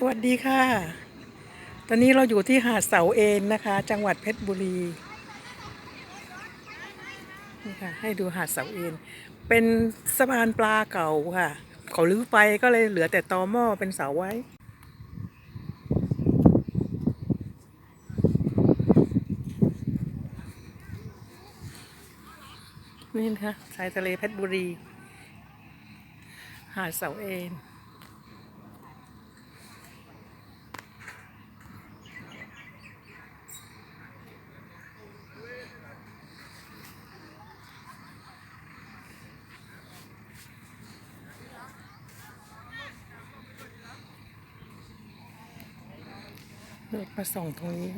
สวัสดีค่ะ ตอนนี้เราอยู่ที่หาดเสาเอนนะคะ จังหวัดเพชรบุรี นี่ค่ะ ให้ดูหาดเสาเอน เป็นสะพานปลาเก่าค่ะ เขาลื้อไปก็เลยเหลือแต่ตอหม้อเป็นเสาไว้ นี่นะคะชายทะเลเพชรบุรี หาดเสาเอน รถมาส่งตรงนี้